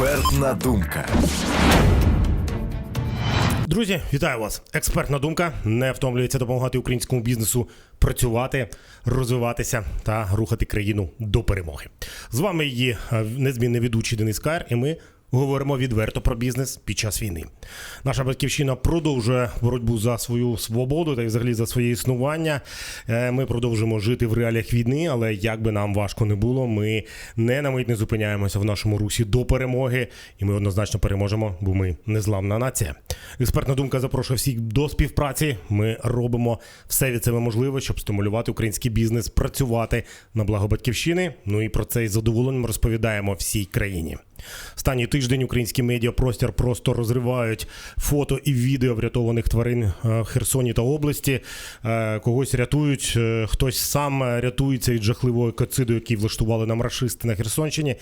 Експертна думка. Друзі, вітаю вас! Експертна думка не втомлюється допомагати українському бізнесу працювати, розвиватися та рухати країну до перемоги. З вами її е, незмінний ведучий Денис Кар, і ми говоримо відверто про бізнес під час війни. Наша батьківщина продовжує боротьбу за свою свободу та й взагалі за своє існування. Е, Ми продовжуємо жити в реаліях війни, але як би нам важко не було, ми не на мить не зупиняємося в нашому русі до перемоги, і ми однозначно переможемо, бо ми незламна нація. Експертна думка запрошує всіх до співпраці. Ми робимо все від себе можливе, щоб стимулювати український бізнес, працювати на благо батьківщини. Ну і про це із задоволенням розповідаємо всій країні. Останній тиждень український медіапростір просто розривають фото і відео врятованих тварин е, в Херсоні та області. Е, Когось рятують, е, хтось сам рятується від жахливого екоциду, який влаштували нам рашисти на Херсонщині.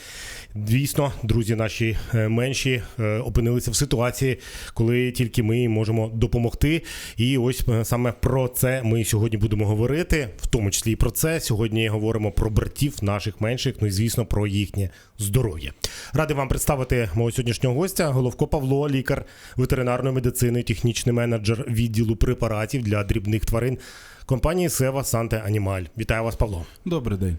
Дійсно, друзі наші менші опинилися в ситуації, коли тільки ми можемо допомогти. І ось саме про це ми сьогодні будемо говорити, в тому числі і про це. Сьогодні говоримо про братів наших менших, ну і звісно про їхнє здоров'я. Радий вам представити мого сьогоднішнього гостя, Головко Павло, лікар ветеринарної медицини, технічний менеджер відділу препаратів для дрібних тварин компанії Сева Санте Анімаль. Вітаю вас, Павло. Добрий день.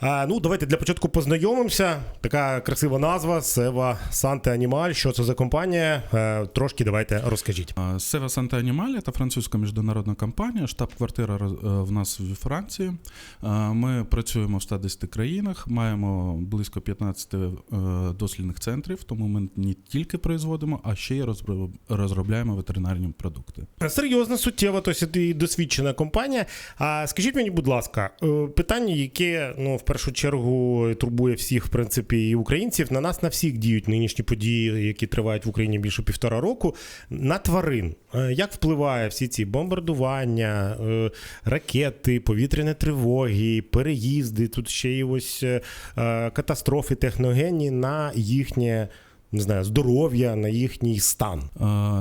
А, ну, давайте для початку познайомимося. Така красива назва Сева Санте Анімаль. Що це за компанія? Е, трошки давайте розкажіть. Сева Санта Анімалія та французька міжнародна компанія, штаб-квартира е, в нас в Франції. А, Ми працюємо в 110 країнах, маємо близько 15 е, дослідних центрів, тому ми не тільки производимо, а ще й розробляємо ветеринарні продукти. Серйозна, суттєва, тобто і досвідчена компанія. А скажіть мені, будь ласка, питання, яке ну, в першу чергу турбує всіх, в принципі, і українців, на нас на всіх діють нинішні події, які тривають в Україні більше півтора року. На тварин. Е, Як впливає всі ці бомбардування, е, ракети, повітряні тривоги, переїзди, тут ще й ось е, катастрофи техногенні на їхнє. Не знаю, здоров'я на їхній стан.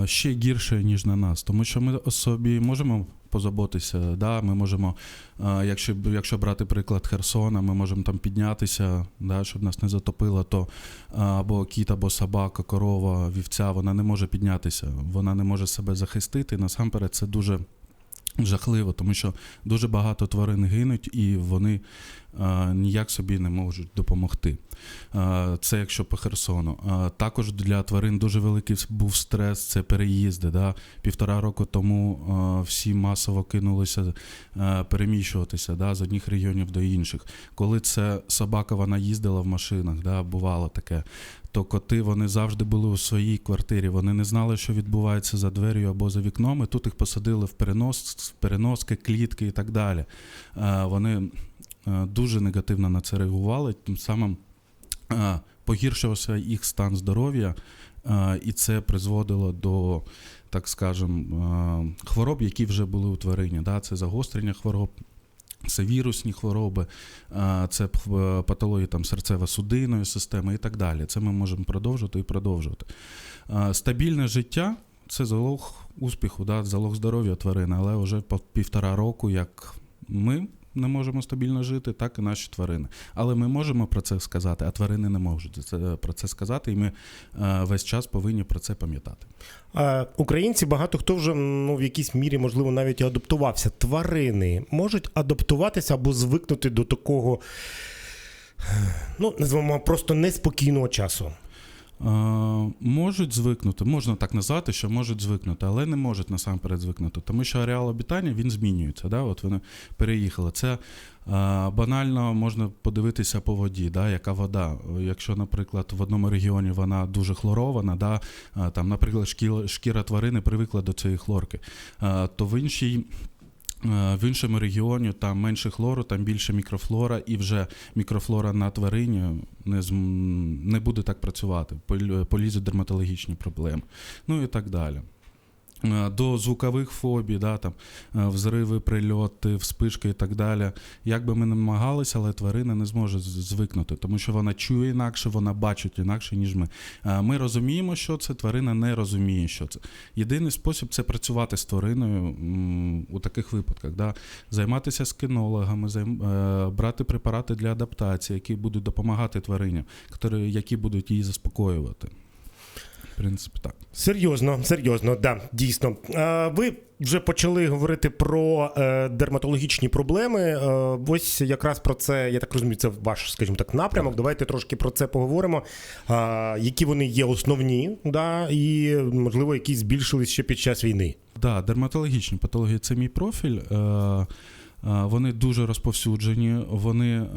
Ще гірше, ніж на нас, тому що ми собі можемо позаботитися. Да? Ми можемо, а, якщо, якщо брати приклад Херсона, ми можемо там піднятися, да? щоб нас не затопило, то або кіт, або собака, корова, вівця, вона не може піднятися, вона не може себе захистити. Насамперед, це дуже. Жахливо, тому що дуже багато тварин гинуть і вони а, ніяк собі не можуть допомогти. А, це якщо по Херсону. А, також для тварин дуже великий був стрес, це переїзди. Да? Півтора року тому а, всі масово кинулися а, переміщуватися да? з одних регіонів до інших. Коли це собака вона їздила в машинах, да? бувало таке. То коти вони завжди були у своїй квартирі. Вони не знали, що відбувається за дверю або за вікном. І тут їх посадили в перенос, переноски, клітки і так далі. Е, Вони е, дуже негативно на це реагували. Тим самим е, погіршувався їх стан здоров'я, і це призводило до, так скажемо, е, хвороб, які вже були у тварині. Да? Це загострення хвороб. Це вірусні хвороби, це патології там серцево-судинної системи і так далі. Це ми можемо продовжувати і продовжувати. Стабільне життя це залог успіху, да, залог здоров'я тварини, але вже по півтора року, як ми не можемо стабільно жити, так і наші тварини. Але ми можемо про це сказати, а тварини не можуть про це сказати, і ми е, весь час повинні про це пам'ятати. Українці багато хто вже ну, в якійсь мірі, можливо, навіть адаптувався. Тварини можуть адаптуватися або звикнути до такого, ну, називаємо просто неспокійного часу. Е, можуть звикнути, можна так назвати, що можуть звикнути, але не можуть насамперед звикнути, тому що ареал обітання він змінюється. Да? От вони переїхали. Це е, банально можна подивитися по воді, да? яка вода. Якщо, наприклад, в одному регіоні вона дуже хлорована, да? е, там, наприклад, шкіра, тварини привикла до цієї хлорки, то в іншій. Е, В іншому регіоні там менше хлору, там більше мікрофлора, і вже мікрофлора на тварині не, не буде так працювати, пол- полізуть дерматологічні проблеми, ну і так далі. Е, до звукових фобій, да, там, е, взриви, прильоти, вспишки і так далі. Як би ми не намагалися, але тварина не зможе звикнути, тому що вона чує інакше, вона бачить інакше, ніж ми. Е, Ми розуміємо, що це, тварина не розуміє, що це. Єдиний спосіб це працювати з твариною у таких випадках. Да? Займатися з кинологами, займ, брати препарати для адаптації, які будуть допомагати тварині, які будуть її заспокоювати. В принципі, так. Серйозно, серйозно, да, дійсно. Е, ви вже почали говорити про е, дерматологічні проблеми. Е, ось якраз про це, я так розумію, це ваш, скажімо так, напрямок. Давайте трошки про це поговоримо. Е, які вони є основні, да, і можливо, які збільшились ще під час війни. Да, дерматологічні патології це мій профіль. Е, Вони дуже розповсюджені, вони е,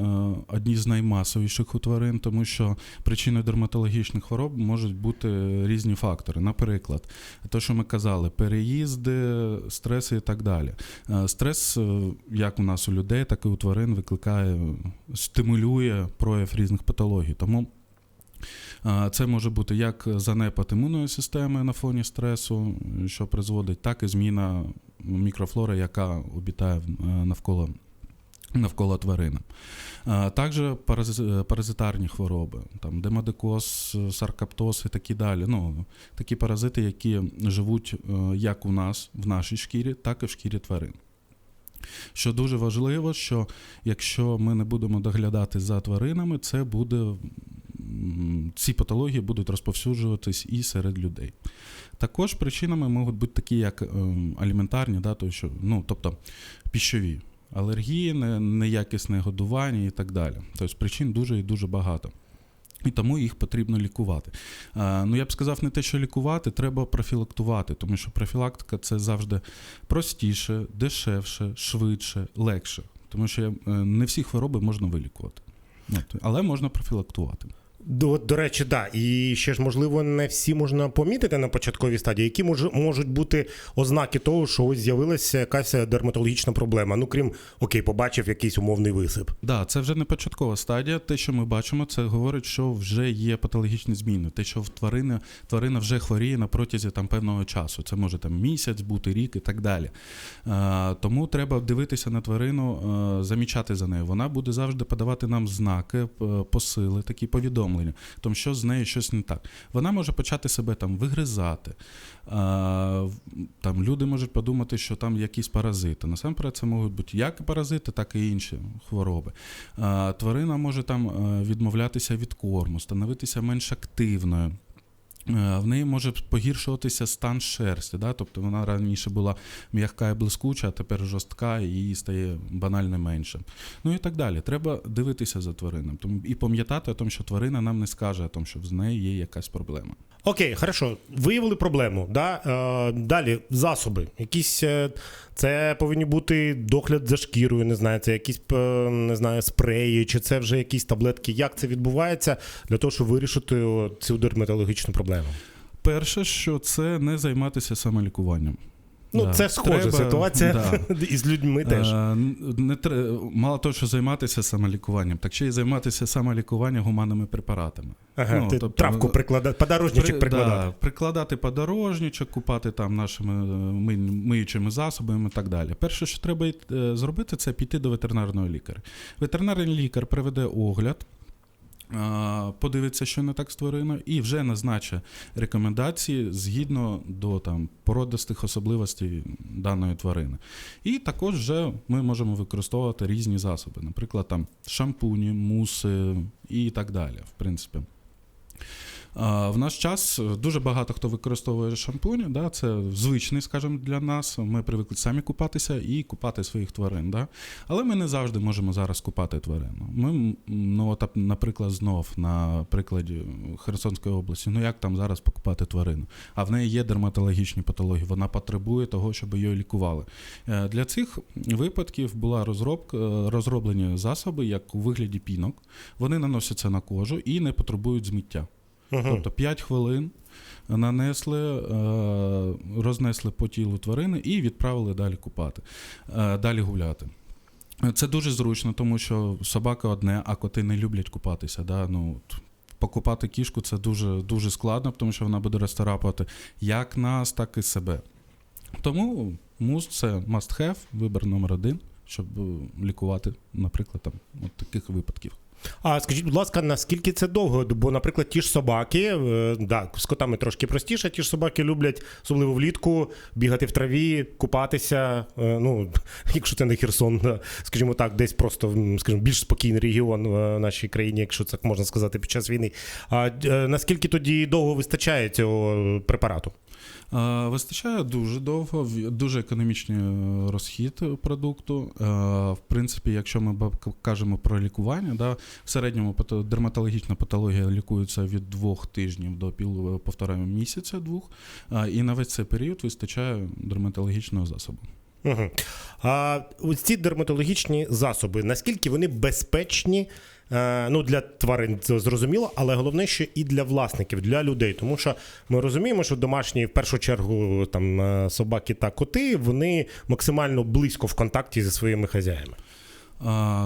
одні з наймасовіших у тварин, тому що причиною дерматологічних хвороб можуть бути різні фактори. Наприклад, те, що ми казали, переїзди, стреси і так далі. Е, Стрес, як у нас у людей, так і у тварин, викликає, стимулює прояв різних патологій. Тому Це може бути як занепад імунної системи на фоні стресу, що призводить, так і зміна мікрофлори, яка обітає е, навколо. Навколо тварини. Також паразитарні хвороби, там демодикоз, саркаптоз і такі далі. Ну, такі паразити, які живуть е, як у нас в нашій шкірі, так і в шкірі тварин. Що дуже важливо, що якщо ми не будемо доглядати за тваринами, це буде ці патології будуть розповсюджуватись і серед людей. Також причинами можуть бути такі, як ем, аліментарні, да, то що, ну, тобто піщові алергії, неякісне годування і так далі. Тобто причин дуже і дуже багато. І тому їх потрібно лікувати. Ну, я б сказав, не те, що лікувати, треба профілактувати, тому що профілактика це завжди простіше, дешевше, швидше, легше. Тому що е, не всі хвороби можна вилікувати. Але можна профілактувати. До, до речі, да. І ще ж, можливо, не всі можна помітити на початковій стадії, які мож, можуть бути ознаки того, що ось з'явилася якась дерматологічна проблема. Ну, крім окей, побачив якийсь умовний висип. Да, це вже не початкова стадія. Те, що ми бачимо, це говорить, що вже є патологічні зміни. Те, що в тварини, тварина вже хворіє на протязі там певного часу. Це може там місяць бути, рік і так далі. Е, тому треба дивитися на тварину, е, замічати за нею. Вона буде завжди подавати нам знаки, посили, такі повідомлення, тому що з нею щось не так. Вона може почати себе там вигризати. А, там люди можуть подумати, що там якісь паразити. Насамперед, це можуть бути як паразити, так і інші хвороби. А, Тварина може там е, відмовлятися від корму, становитися менш активною. Е, В неї може погіршуватися стан шерсті, да? тобто вона раніше була м'яка і блискуча, а тепер жорстка і її стає банально менше. Ну і так далі. Треба дивитися за тваринами і пам'ятати, тому, що тварина нам не скаже, тому, що з нею є якась проблема. Окей, хорошо, виявили проблему. Да? Е, далі засоби. Якісь е, це повинні бути догляд за шкірою, не знаю, це якісь е, не знаю, спреї, чи це вже якісь таблетки. Як це відбувається для того, щоб вирішити цю дерматологічну проблему? Перше, що це не займатися самолікуванням. Ну, Да. це схожа Треба- ситуація да. із людьми теж. Е, Не тре- мало того, що займатися самолікуванням, так ще й займатися самолікуванням гуманними препаратами. Ага, ну, ти тобто, травку прикладати, подорожничок При- прикладати. Да, прикладати подорожничок, купати там нашими е, ми- миючими засобами і так далі. Перше, що треба е, зробити, це піти до ветеринарного лікаря. Ветеринарний лікар проведе огляд. Подивиться, що не так з твариною, і вже назначить рекомендації згідно до там породистих особливостей даної тварини. І також вже ми можемо використовувати різні засоби, наприклад, там шампуні, муси і так далі. В принципі. В наш час е, дуже багато хто використовує шампунь, да, це звичний, скажімо, для нас. Ми привикли самі купатися і купати своїх тварин. Да. Але ми не завжди можемо зараз купати тварину. Ми, ну, от, наприклад, знов на прикладі Херсонської області, ну як там зараз покупати тварину? А в неї є дерматологічні патології, вона потребує того, щоб її лікували. Е, Для цих випадків була розробка, е, розроблені засоби, як у вигляді пінок. Вони наносяться на кожу і не потребують змиття. Мгм. Тобто 5 хвилин нанесли, е, рознесли по тілу тварини і відправили далі купати, е, далі гуляти. Це дуже зручно, тому що собака одне, а коти не люблять купатися. Да? Ну, покупати кішку це дуже, дуже складно, тому що вона буде розтарапувати як нас, так і себе. Тому мус це must have, вибір номер один, щоб е, лікувати, наприклад, там от таких випадків. А скажіть, будь ласка, наскільки це довго? Бо, наприклад, ті ж собаки, е, да, з котами трошки простіше, ті ж собаки люблять, особливо влітку, бігати в траві, купатися. е, Ну, якщо це не Херсон, скажімо так, десь просто скажімо, більш спокійний регіон е, в нашій країні, якщо так можна сказати, під час війни. А наскільки тоді довго вистачає цього препарату? Е, Вистачає дуже довго, дуже економічний е, розхід продукту. Е, В принципі, якщо ми кажемо про лікування, да, в середньому дерматологічна патологія лікується від двох тижнів до пів півтора місяця двох. І на весь цей період вистачає дерматологічного засобу. Угу. А ось ці дерматологічні засоби, наскільки вони безпечні? Е, Ну, для тварин це зрозуміло, але головне, що і для власників, для людей. Тому що ми розуміємо, що домашні, в першу чергу, там е, собаки та коти, вони максимально близько в контакті зі своїми хазяями.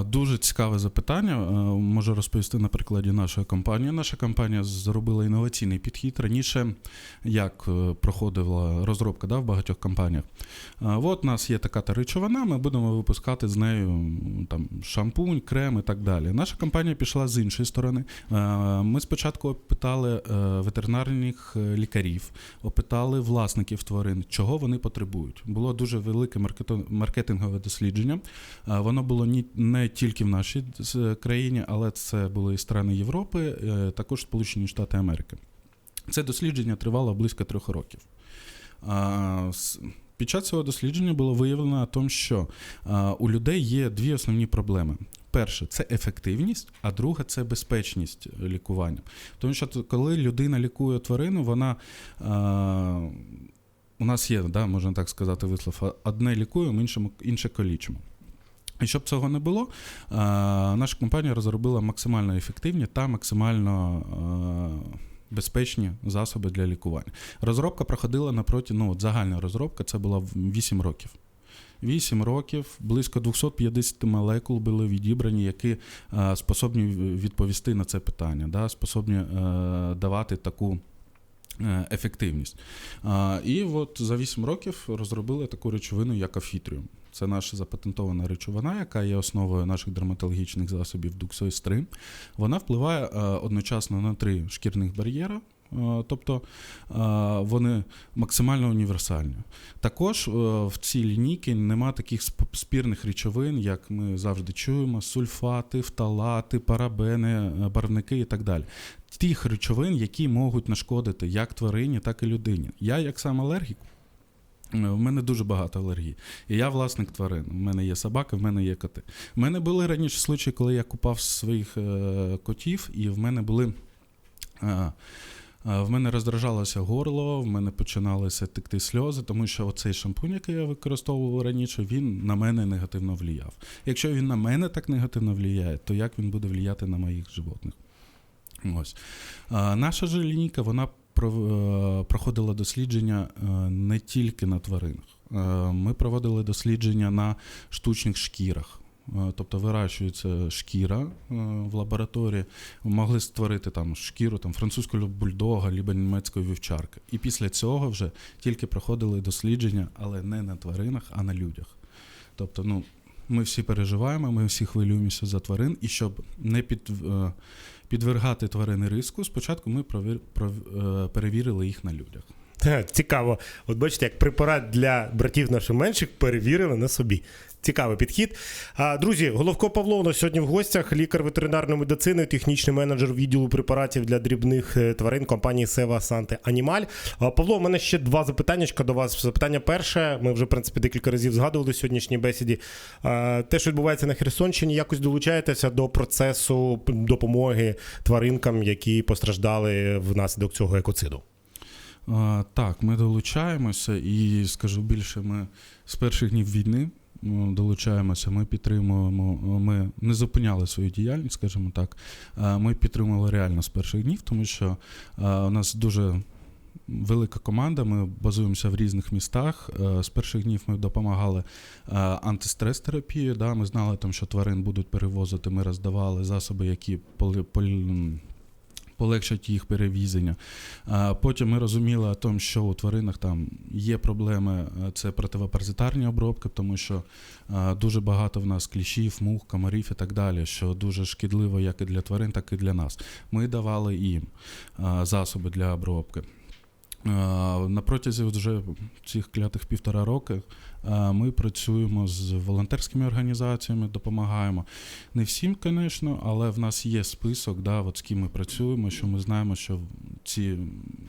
Дуже цікаве запитання. Можу розповісти на прикладі нашої компанії. Наша компанія зробила інноваційний підхід. Раніше як е, проходила розробка да, в багатьох компаніях. От у нас є така та речовина, ми будемо випускати з нею там, шампунь, крем і так далі. Наша компанія пішла з іншої сторони. Ми спочатку опитали е, ветеринарних е, лікарів, опитали власників тварин, чого вони потребують. Було дуже велике маркетингове дослідження. Воно було ні- не тільки в нашій країні, але це були і страни Європи, е, також Сполучені Штати Америки. Це дослідження тривало близько трьох років. Під час цього дослідження було виявлено, тому, що у людей є дві основні проблеми. Перше це ефективність, а друге це безпечність лікування. Тому що коли людина лікує тварину, вона у нас є, да, можна так сказати, вислов, одне лікуємо, інше колічимо. І щоб цього не було, наша компанія розробила максимально ефективні та максимально безпечні засоби для лікування. Розробка проходила напроти, ну, от загальна розробка це була 8 років. 8 років, близько 250 молекул були відібрані, які е, способні відповісти на це питання, да, способні е, давати таку е, ефективність. І от за 8 років розробили таку речовину, як афітріум. Це наша запатентована речовина, яка є основою наших дерматологічних засобів Duxois-3. Вона впливає е, одночасно на три шкірних бар'єра. е, Тобто е, вони максимально універсальні. Також в цій лінійці нема таких спірних речовин, як ми завжди чуємо: сульфати, фталати, парабени, барвники і так далі. Тих речовин, які можуть нашкодити як тварині, так і людині. Я, як сам алергік, е, в мене дуже багато алергій. І я власник тварин. У мене є собаки, в мене є коти. У мене були раніше случаї, коли я купав своїх е, котів, і в мене були. Е, е, в мене роздражалося горло, в мене починалися текти сльози, тому що оцей шампунь, який я використовував раніше, він на мене негативно влияв. Якщо він на мене так негативно влияє, то як він буде влияти на моїх животних? Ось. А, наша же лінійка, вона е, проходила дослідження е, не тільки на тваринах. Е, Ми проводили дослідження на штучних шкірах. Е, Тобто вирощується шкіра е, в лабораторії, могли створити там шкіру там, французького бульдога, либо німецької вівчарки. І після цього вже тільки проходили дослідження, але не на тваринах, а на людях. Тобто, ну, ми всі переживаємо, ми всі хвилюємося за тварин, і щоб не під, е, підвергати тварини риску, спочатку ми провір, пров- е, перевірили їх на людях. Цікаво. От бачите, як препарат для братів наших менших перевірили на собі. Цікавий підхід. А, друзі, Головко Павло у сьогодні в гостях, лікар ветеринарної медицини, технічний менеджер відділу препаратів для дрібних е, тварин компанії Сева Санте Анімаль. Павло, у мене ще два запитання до вас. Запитання перше. Ми вже в принципі декілька разів згадували в сьогоднішній бесіді. А, те, що відбувається на Херсонщині, якось долучаєтеся до процесу допомоги тваринкам, які постраждали внаслідок цього екоциду. Так, ми долучаємося і скажу більше, ми з перших днів війни ну, долучаємося, ми підтримуємо, ми не зупиняли свою діяльність, скажімо так. Ми підтримували реально з перших днів, тому що у нас дуже велика команда, ми базуємося в різних містах. З перших днів ми допомагали антистрес-терапії. Да? Ми знали, там, що тварин будуть перевозити, ми роздавали засоби, які полегшать їх перевізення. А потім ми розуміли о том, що у тваринах там є проблеми, це противопаразитарні обробки, тому що дуже багато в нас кліщів, мух, комарів і так далі, що дуже шкідливо як і для тварин, так і для нас. Ми давали їм засоби для обробки. Е, На протязі вже цих клятих півтора роки е, ми працюємо з волонтерськими організаціями, допомагаємо. Не всім, звісно, але в нас є список, да, от з ким ми працюємо, що ми знаємо, що ці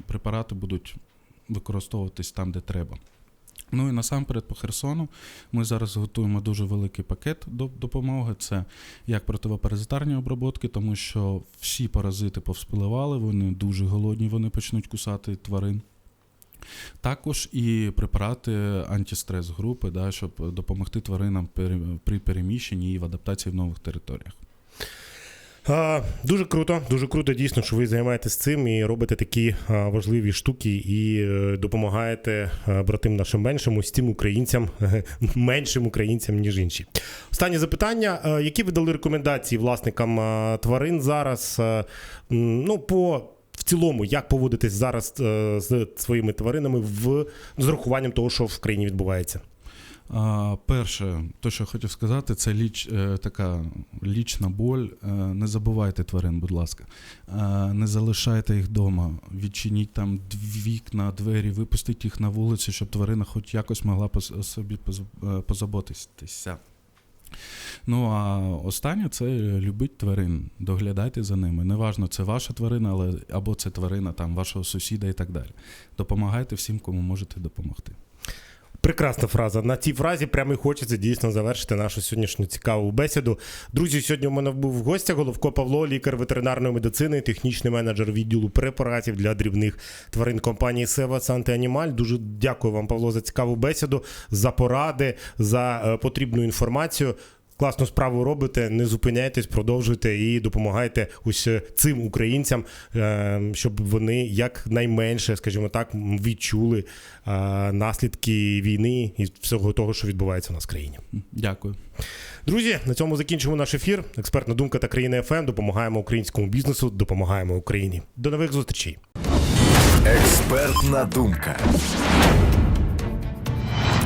препарати будуть використовуватись там, де треба. Ну і насамперед по Херсону ми зараз готуємо дуже великий пакет допомоги. Це як противопаразитарні обробки, тому що всі паразити повспливали, вони дуже голодні, вони почнуть кусати тварин. Також і препарати антистрес групи, да, щоб допомогти тваринам при переміщенні і в адаптації в нових територіях. А, дуже круто, дуже круто, дійсно, що ви займаєтесь цим і робите такі важливі штуки і е, допомагаєте братим нашим меншим, тим українцям, меншим українцям, ніж інші. Останнє запитання: які ви дали рекомендації власникам тварин зараз? Ну, по в цілому, як поводитись зараз е, з своїми тваринами в з урахуванням того, що в країні відбувається? А, перше, то, що я хотів сказати, це ліч, е, така лічна боль. Е, не забувайте тварин, будь ласка. Е, не залишайте їх вдома. Відчиніть там вікна, двері, випустіть їх на вулицю, щоб тварина хоч якось могла собі поз- позаботитися. Ну а останнє це любіть тварин, доглядайте за ними. Неважно, це ваша тварина, але або це тварина там вашого сусіда і так далі. Допомагайте всім, кому можете допомогти. Прекрасна фраза. На цій фразі прямо і хочеться дійсно завершити нашу сьогоднішню цікаву бесіду. Друзі, сьогодні у мене був в гостях Головко Павло, лікар ветеринарної медицини, технічний менеджер відділу препаратів для дрібних тварин компанії Сева Санте Анімаль. Дуже дякую вам, Павло, за цікаву бесіду, за поради, за е, потрібну інформацію. Класну справу робите, не зупиняйтесь, продовжуйте і допомагайте ось е, цим українцям, е, щоб вони якнайменше, скажімо так, відчули е, наслідки війни і всього того, що відбувається у нас в країні. Дякую. Друзі, на цьому закінчимо наш ефір. Експертна думка та країна ФМ. Допомагаємо українському бізнесу, допомагаємо Україні. До нових зустрічей. Експертна думка.